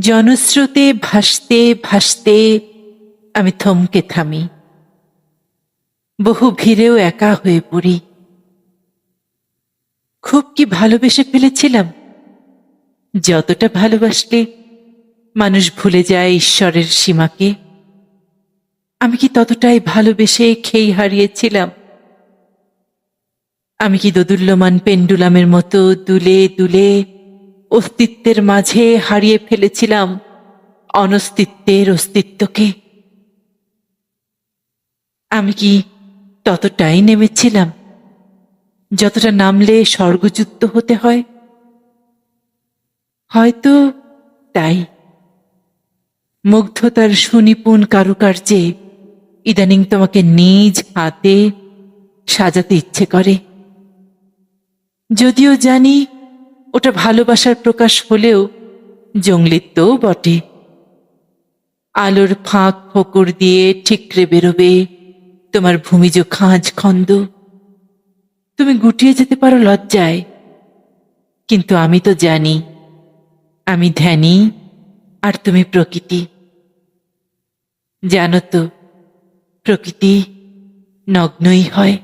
জনস্রোতে ভাসতে ভাসতে আমি থমকে থামি। বহু ভিড়েও একা হয়ে পড়ি। খুব কি ভালোবেসে ফেলেছিলাম? যতটা ভালোবাসলে মানুষ ভুলে যায় ঈশ্বরের সীমাকে। আমি কি ততটাই ভালোবেসে খেই হারিয়েছিলাম? আমি কি দোদুল্যমান পেন্ডুলামের মতো দুলে দুলে অস্তিত্বের মাঝে হারিয়ে ফেলেছিলাম অনস্তিত্বের অস্তিত্বকে। আমি কি ততটাই নেমেছিলাম, যতটা নামলে স্বর্গযুক্ত হতে হয়? হয়তো তাই। মুগ্ধতার সুনিপুণ কারুকার্যে ইদানিং তোমাকে নিজ হাতে সাজাতে ইচ্ছে করে। যদিও জানি ওটা ভালোবাসার প্রকাশ হলেও জঙ্গলিত্বও বটে। আলোর ফাঁক ফোকর দিয়ে ঠিকরে বেরোবে তোমার ভূমিজ খাঁজ খন্দ। তুমি গুটিয়ে যেতে পারো লজ্জায়, কিন্তু আমি তো জানি, আমি ধ্যানী আর তুমি প্রকৃতি। জানো তো, প্রকৃতি নগ্নই হয়।